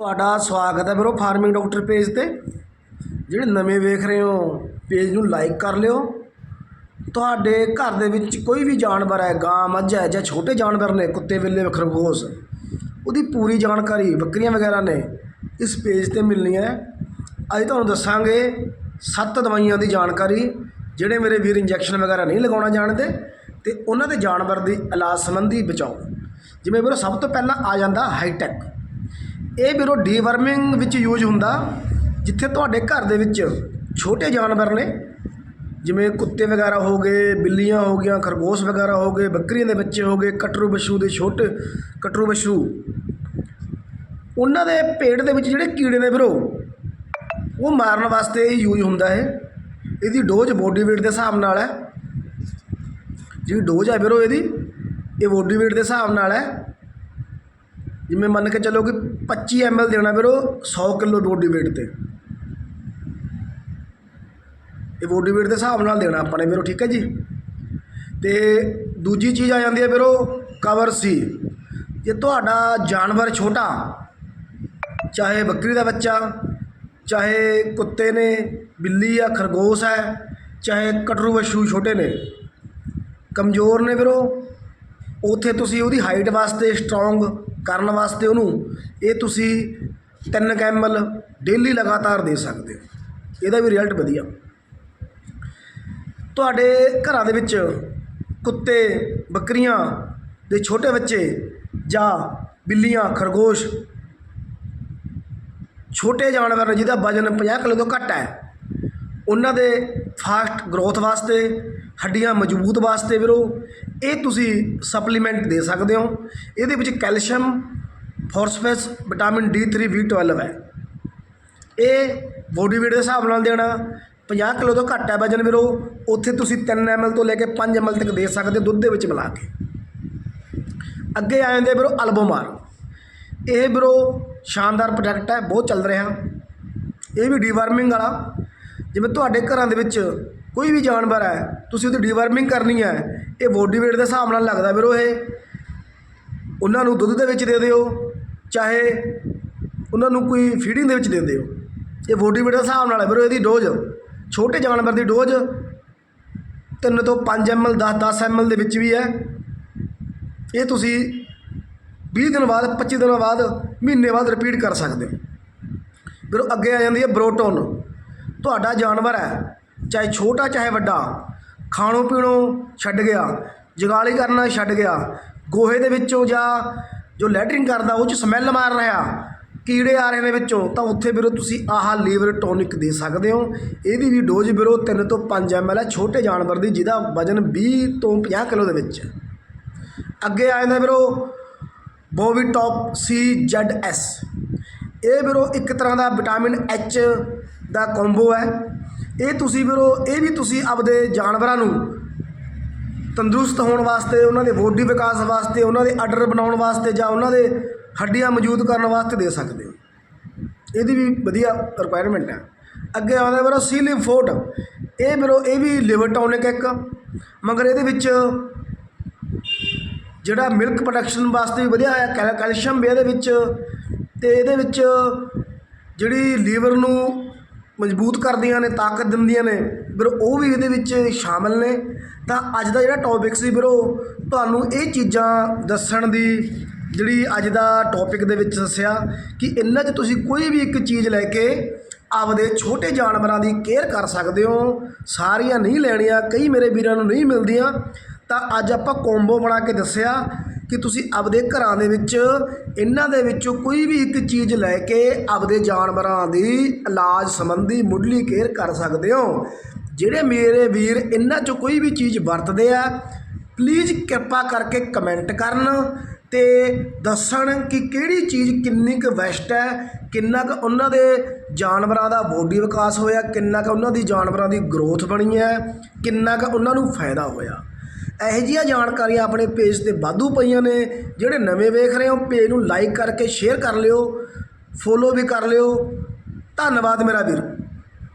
ਤੁਹਾਡਾ ਸਵਾਗਤ ਹੈ ਵੀਰੋ ਫਾਰਮਿੰਗ ਡਾਕਟਰ ਪੇਜ ਤੇ। ਜਿਹੜੇ ਨਵੇਂ ਵੇਖ ਰਹੇ ਹੋ, ਪੇਜ ਨੂੰ ਲਾਈਕ ਕਰ ਲਿਓ। ਤੁਹਾਡੇ ਘਰ ਦੇ ਵਿੱਚ ਕੋਈ ਵੀ ਜਾਨਵਰ ਹੈ, ਗਾਂ, ਮੱਝ ਹੈ ਜਾਂ ਛੋਟੇ ਜਾਨਵਰ ਨੇ, ਕੁੱਤੇ, ਬਿੱਲੇ ਖਰਗੋਸ਼ ਉਹਦੀ ਪੂਰੀ ਜਾਣਕਾਰੀ, ਬੱਕਰੀਆਂ ਵਗੈਰਾ ਨੇ ਇਸ ਪੇਜ ਤੇ ਮਿਲਣੀ ਹੈ। ਅੱਜ ਤੁਹਾਨੂੰ ਦੱਸਾਂਗੇ ਸੱਤ ਦਵਾਈਆਂ ਦੀ ਜਾਣਕਾਰੀ, ਜਿਹੜੇ ਮੇਰੇ ਵੀਰ ਇੰਜੈਕਸ਼ਨ ਵਗੈਰਾ ਨਹੀਂ ਲਗਾਉਣਾ ਜਾਣਦੇ ਤੇ ਉਹਨਾਂ ਦੇ ਜਾਨਵਰ ਦੀ ਇਲਾਜ ਸੰਬੰਧੀ ਬਚਾਓ। ਜਿਵੇਂ ਵੀਰੋ ਸਭ ਤੋਂ ਪਹਿਲਾਂ ਆ ਜਾਂਦਾ ਹਾਈਟੈਕ ਇਹ ਵੀਰੋ ਡੀਵਰਮਿੰਗ ਵਿੱਚ ਯੂਜ਼ ਹੁੰਦਾ, ਜਿੱਥੇ ਤੁਹਾਡੇ ਘਰ ਦੇ ਵਿੱਚ ਛੋਟੇ ਜਾਨਵਰ ਨੇ, ਜਿਵੇਂ ਕੁੱਤੇ ਵਗੈਰਾ ਹੋ ਗਏ, ਬਿੱਲੀਆਂ ਹੋ ਗਈਆਂ, ਖਰਗੋਸ਼ ਵਗੈਰਾ ਹੋ ਗਏ, ਬੱਕਰੀਆਂ ਦੇ ਬੱਚੇ ਹੋ ਗਏ, ਕਟਰੂ ਬਸ਼ੂ ਦੇ ਛੋਟੇ, ਕਟਰੂ ਬਸ਼ੂ ਉਹਨਾਂ ਦੇ ਪੇਟ ਦੇ ਵਿੱਚ ਜਿਹੜੇ ਕੀੜੇ ਨੇ ਵੀਰੋ ਉਹ ਮਾਰਨ ਵਾਸਤੇ ਇਹ ਯੂਜ਼ ਹੁੰਦਾ ਹੈ। ਇਹਦੀ ਡੋਜ਼ ਬੋਡੀ weight ਦੇ ਹਿਸਾਬ ਨਾਲ ਹੈ। ਜਿਹੜੀ ਡੋਜ਼ ਹੈ ਵੀਰੋ ਇਹਦੀ, ਇਹ ਬੋਡੀ weight ਦੇ ਹਿਸਾਬ ਨਾਲ ਹੈ। ਜਿਵੇਂ ਮੰਨ ਕੇ ਚੱਲੋ ਕਿ 25 ml ਦੇਣਾ ਵੀਰੋ 100 ਕਿਲੋ ਬੋਡੀ weight ਤੇ। ਇਹ ਬੋਡੀ weight ਦੇ ਹਿਸਾਬ ਨਾਲ ਦੇਣਾ ਆਪਾਂ ਨੇ ਵੀਰੋ ਠੀਕ ਹੈ ਜੀ? ਤੇ ਦੂਜੀ ਚੀਜ਼ ਆ ਜਾਂਦੀ ਹੈ ਵੀਰੋ ਕਵਰ ਸੀ ਜੇ ਤੁਹਾਡਾ ਜਾਨਵਰ ਛੋਟਾ, ਚਾਹੇ ਬੱਕਰੀ ਦਾ ਬੱਚਾ, ਚਾਹੇ ਕੁੱਤੇ ਨੇ, ਬਿੱਲੀ ਆ, ਖਰਗੋਸ਼ ਹੈ, ਚਾਹੇ ਕਟਰੂ ਬੱਛੂ ਛੋਟੇ ਨੇ, ਕਮਜ਼ੋਰ ਨੇ ਫਿਰ ਉਹ ਉੱਥੇ ਤੁਸੀਂ ਉਹਦੀ ਹਾਈਟ ਵਾਸਤੇ ਸਟਰੋਂਗ ਕਰਨ ਵਾਸਤੇ ਉਹਨੂੰ ਇਹ ਤੁਸੀਂ 3 ਕੈਮਲ ਡੇਲੀ ਲਗਾਤਾਰ ਦੇ ਸਕਦੇ ਹੋ। ਇਹਦਾ ਵੀ ਰਿਜ਼ਲਟ ਵਧੀਆ। ਤੁਹਾਡੇ ਘਰਾਂ ਦੇ ਵਿੱਚ ਕੁੱਤੇ, ਬੱਕਰੀਆਂ ਦੇ ਛੋਟੇ ਬੱਚੇ ਜਾਂ ਬਿੱਲੀਆਂ, ਖਰਗੋਸ਼, ਛੋਟੇ ਜਾਨਵਰ ਨੇ ਜਿਹਦਾ ਵਜਨ 50 ਕਿਲੋ ਤੋਂ ਘੱਟ ਹੈ, ਉਹਨਾਂ ਦੇ ਫਾਸਟ ਗਰੋਥ ਵਾਸਤੇ, ਹੱਡੀਆਂ ਮਜ਼ਬੂਤ ਵਾਸਤੇ ਵੀਰੋ ਇਹ ਤੁਸੀਂ ਸਪਲੀਮੈਂਟ ਦੇ ਸਕਦੇ ਹੋ। ਇਹਦੇ ਵਿੱਚ ਕੈਲਸ਼ੀਅਮ ਫਾਸਫਰਸ ਵਿਟਾਮਿਨ D3 B12 ਹੈ। ਇਹ ਬੋਡੀ weight ਦੇ ਹਿਸਾਬ ਨਾਲ ਦੇਣਾ। 50 ਕਿਲੋ ਤੋਂ ਘੱਟ ਹੈ ਵਜਨ ਵੀਰੋ। ਉੱਥੇ ਤੁਸੀਂ 3 ml ਤੋਂ ਲੈ ਕੇ 5 ml ਤੱਕ ਦੇ ਸਕਦੇ ਹੋ ਦੁੱਧ ਦੇ ਵਿੱਚ ਮਿਲਾ ਕੇ। ਅੱਗੇ ਆ ਜਾਂਦੇ ਵੀਰੋ ਅਲਬੋਮਾਰ। ਇਹ ਵੀਰੋ ਸ਼ਾਨਦਾਰ ਪ੍ਰੋਡਕਟ ਹੈ, ਬਹੁਤ ਚੱਲ ਰਿਹਾ। ਇਹ ਵੀ ਡੀਵਰਮਿੰਗ ਵਾਲਾ। ਜਿਵੇਂ ਤੁਹਾਡੇ ਘਰਾਂ ਦੇ ਵਿੱਚ ਕੋਈ ਵੀ ਜਾਨਵਰ ਹੈ, ਤੁਸੀਂ ਉਹਦੀ ਡੀਵਰਮਿੰਗ ਕਰਨੀ ਹੈ ਇਹ ਬੋਡੀ weight ਦੇ ਹਿਸਾਬ ਨਾਲ ਲੱਗਦਾ ਵੀਰੋ ਇਹ। ਉਹਨਾਂ ਨੂੰ ਦੁੱਧ ਦੇ ਵਿੱਚ ਦੇ ਦਿਓ, ਚਾਹੇ ਉਹਨਾਂ ਨੂੰ ਕੋਈ ਫੀਡਿੰਗ ਦੇ ਵਿੱਚ ਦੇ ਦਿਓ। ਇਹ ਬੋਡੀ weight ਦੇ ਹਿਸਾਬ ਨਾਲ ਹੈ ਵੀਰੋ ਇਹਦੀ ਡੋਜ਼ ਛੋਟੇ ਜਾਨਵਰ ਦੀ ਡੋਜ਼ 3 ਤੋਂ 5 ml 10 10 ml ਦੇ ਵਿੱਚ ਵੀ ਹੈ। ਇਹ ਤੁਸੀਂ 20 ਦਿਨ ਬਾਅਦ 25 ਦਿਨਾਂ ਬਾਅਦ, ਮਹੀਨੇ ਬਾਅਦ ਰਿਪੀਟ ਕਰ ਸਕਦੇ ਹੋ। ਫਿਰ ਅੱਗੇ ਆ ਜਾਂਦੀ ਹੈ ਬਰੋਟੋਨ ਤੁਹਾਡਾ ਜਾਨਵਰ ਹੈ, ਚਾਹੇ ਛੋਟਾ ਚਾਹੇ ਵੱਡਾ ਖਾਣੋਂ ਪੀਣੋ ਛੱਡ ਗਿਆ, ਜਗਾਲੀ ਕਰਨਾ ਛੱਡ ਗਿਆ। ਗੋਹੇ ਦੇ ਵਿੱਚੋਂ ਜਾਂ ਜੋ ਲੈਟਰਿੰਗ ਕਰਦਾ ਉਹ ਚ ਸਮੈਲ ਮਾਰ ਰਿਹਾ। ਕੀੜੇ ਆ ਰਹੇ ਨੇ ਵਿੱਚੋਂ, ਤਾਂ ਉੱਥੇ ਵੀਰੋ ਤੁਸੀਂ ਆਹ ਲੀਵਰ ਟੋਨਿਕ ਦੇ ਸਕਦੇ ਹੋ। ਇਹਦੀ ਵੀ ਡੋਜ਼ ਵੀਰੋ 3 ਤੋਂ 5 ml ਹੈ, ਛੋਟੇ ਜਾਨਵਰ ਦੀ, ਜਿਹਦਾ ਵਜਨ 20 ਤੋਂ 50 ਕਿਲੋ ਦੇ ਵਿੱਚ। ਅੱਗੇ ਆ ਜਾਂਦਾ ਵੀਰੋ, ਬੋਵੀ ਟੌਪ ਸੀ ਜ਼ੈਡ ਐਸ ਇਹ ਵੀਰੋ ਇੱਕ ਤਰ੍ਹਾਂ ਦਾ ਵਿਟਾਮਿਨ ਐਚ ਦਾ ਕੰਬੋ ਹੈ। ਇਹ ਤੁਸੀਂ ਵੀਰੋ, ਇਹ ਵੀ ਤੁਸੀਂ ਆਪਦੇ ਜਾਨਵਰਾਂ ਨੂੰ ਤੰਦਰੁਸਤ ਹੋਣ ਵਾਸਤੇ, ਉਹਨਾਂ ਦੇ ਬੋਡੀ ਵਿਕਾਸ ਵਾਸਤੇ, ਉਹਨਾਂ ਦੇ ਆਰਡਰ ਬਣਾਉਣ ਵਾਸਤੇ ਜਾਂ ਉਹਨਾਂ ਦੇ ਹੱਡੀਆਂ ਮੌਜੂਦ ਕਰਨ ਵਾਸਤੇ ਦੇ ਸਕਦੇ ਹੋ। ਇਹਦੀ ਵੀ ਵਧੀਆ ਰਿਕੁਆਇਰਮੈਂਟ ਹੈ। ਅੱਗੇ ਆਉਂਦਾ ਵੀਰੋ ਸੀਲਿਮ ਫੋਰਟ ਇਹ ਵੀਰੋ, ਇਹ ਵੀ ਲਿਵਰ ਟੌਨਿਕ ਇੱਕ। ਮਗਰ ਇਹਦੇ ਵਿੱਚ ਜਿਹੜਾ ਮਿਲਕ ਪ੍ਰੋਡਕਸ਼ਨ ਵਾਸਤੇ ਵੀ ਵਧੀਆ ਹੈ ਕੈਲ- ਕੈਲਸ਼ੀਅਮ ਵੀ ਇਹਦੇ ਵਿੱਚ। ਤੇ ਇਹਦੇ ਵਿੱਚ ਜਿਹੜੀ ਲੀਵਰ ਨੂੰ ਮਜ਼ਬੂਤ ਕਰਦੀਆਂ ਨੇ, ਤਾਕਤ ਦਿੰਦੀਆਂ ਨੇ। ਫਿਰ ਉਹ ਵੀ ਇਹਦੇ ਵਿੱਚ ਸ਼ਾਮਲ ਨੇ। ਤਾਂ ਅੱਜ ਦਾ ਜਿਹੜਾ ਟੌਪਿਕ ਸੀ ਵੀਰੋ, ਤੁਹਾਨੂੰ ਇਹ ਚੀਜ਼ਾਂ ਦੱਸਣ ਦੀ ਜਿਹੜੀ ਅੱਜ ਦਾ ਟੌਪਿਕ ਦੇ ਵਿੱਚ ਦੱਸਿਆ ਕਿ ਇਹਨਾਂ 'ਚ ਤੁਸੀਂ ਕੋਈ ਵੀ ਇੱਕ ਚੀਜ਼ ਲੈ ਕੇ ਆਪਦੇ ਛੋਟੇ ਜਾਨਵਰਾਂ ਦੀ ਕੇਅਰ ਕਰ ਸਕਦੇ ਹੋ। ਸਾਰੀਆਂ ਨਹੀਂ ਲੈਣੀਆਂ, ਕਈ ਮੇਰੇ ਵੀਰਾਂ ਨੂੰ ਨਹੀਂ ਮਿਲਦੀਆਂ। ਤਾਂ ਅੱਜ ਆਪਾਂ ਕੋਂਬੋ ਬਣਾ ਕੇ ਦੱਸਿਆ ਕਿ ਤੁਸੀਂ ਆਪਦੇ ਘਰਾਂ ਦੇ ਵਿੱਚ, ਇਹਨਾਂ ਦੇ ਵਿੱਚੋਂ ਕੋਈ ਵੀ ਇੱਕ ਚੀਜ਼ ਲੈ ਕੇ ਆਪਦੇ ਜਾਨਵਰਾਂ ਦੀ ਇਲਾਜ ਸੰਬੰਧੀ ਮੁੱਢਲੀ ਕੇਅਰ ਕਰ ਸਕਦੇ ਹੋ। ਜਿਹੜੇ ਮੇਰੇ ਵੀਰ ਇਹਨਾਂ 'ਚੋਂ ਕੋਈ ਵੀ ਚੀਜ਼ ਵਰਤਦੇ ਆ ਪਲੀਜ਼ ਕਿਰਪਾ ਕਰਕੇ ਕਮੈਂਟ ਕਰਨ ਤੇ ਦੱਸਣ ਕਿ ਕਿਹੜੀ ਚੀਜ਼ ਕਿੰਨੀ ਕੁ ਵੈਸਟ ਹੈ, ਕਿੰਨਾ ਕੁ ਉਹਨਾਂ ਦੇ ਜਾਨਵਰਾਂ ਦਾ ਬੋਡੀ ਵਿਕਾਸ ਹੋਇਆ, ਕਿੰਨਾ ਕੁ ਉਹਨਾਂ ਦੀ ਜਾਨਵਰਾਂ ਦੀ ਗਰੋਥ ਬਣੀ ਹੈ, ਕਿੰਨਾ ਕੁ ਉਹਨਾਂ ਨੂੰ ਫਾਇਦਾ ਹੋਇਆ। ਇਹੋ ਜਿਹੀਆਂ ਜਾਣਕਾਰੀਆਂ ਆਪਣੇ ਪੇਜ ਤੇ ਵਾਧੂ ਪਈਆਂ ਨੇ, ਜਿਹੜੇ ਨਵੇਂ ਵੇਖ ਰਹੇ ਹੋ ਪੇਜ ਨੂੰ ਲਾਈਕ ਕਰਕੇ ਸ਼ੇਅਰ ਕਰ ਲਿਓ ਫੋਲੋ ਵੀ ਕਰ ਲਿਓ। ਧੰਨਵਾਦ ਮੇਰਾ ਵੀਰ।